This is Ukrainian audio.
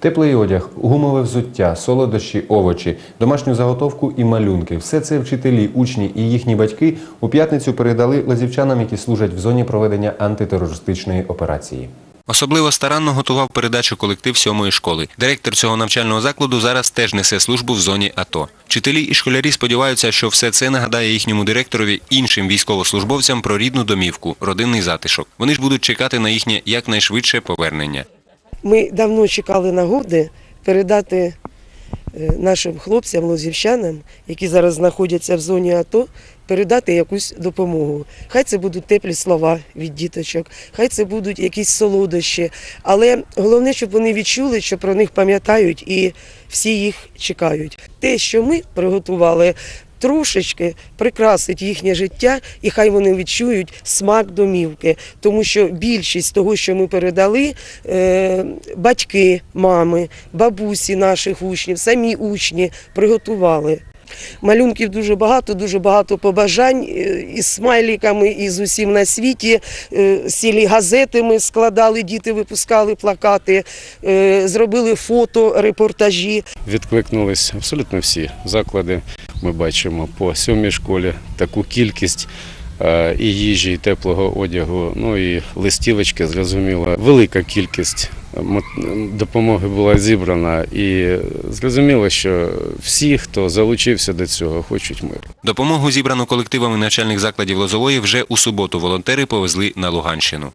Теплий одяг, гумове взуття, солодощі, овочі, домашню заготовку і малюнки все це вчителі, учні і їхні батьки у п'ятницю передали лазівчанам, які служать в зоні проведення антитерористичної операції. Особливо старанно готував передачу колектив сьомої школи. Директор цього навчального закладу зараз теж несе службу в зоні АТО. Вчителі і школярі сподіваються, що все це нагадає їхньому директорові іншим військовослужбовцям про рідну домівку, родинний затишок. Вони ж будуть чекати на їхнє якнайшвидше повернення. Ми давно чекали нагоди передати е, нашим хлопцям, лозівчанам, які зараз знаходяться в зоні АТО, передати якусь допомогу. Хай це будуть теплі слова від діточок, хай це будуть якісь солодощі. Але головне, щоб вони відчули, що про них пам'ятають і всі їх чекають. Те, що ми приготували. Трошечки прикрасить їхнє життя, і хай вони відчують смак домівки, тому що більшість того, що ми передали, е, батьки, мами, бабусі наших учнів, самі учні приготували. Малюнків дуже багато, дуже багато побажань е, із смайліками, і з усім на світі. Е, Сілі газети ми складали, діти випускали плакати, е, зробили фото, репортажі. Відкликнулись абсолютно всі заклади. Ми бачимо по сьомій школі таку кількість і їжі, і теплого одягу, ну і листівочки, зрозуміло. Велика кількість допомоги була зібрана, і зрозуміло, що всі, хто залучився до цього, хочуть миру. Допомогу, зібрану колективами начальних закладів Лозової, вже у суботу волонтери повезли на Луганщину.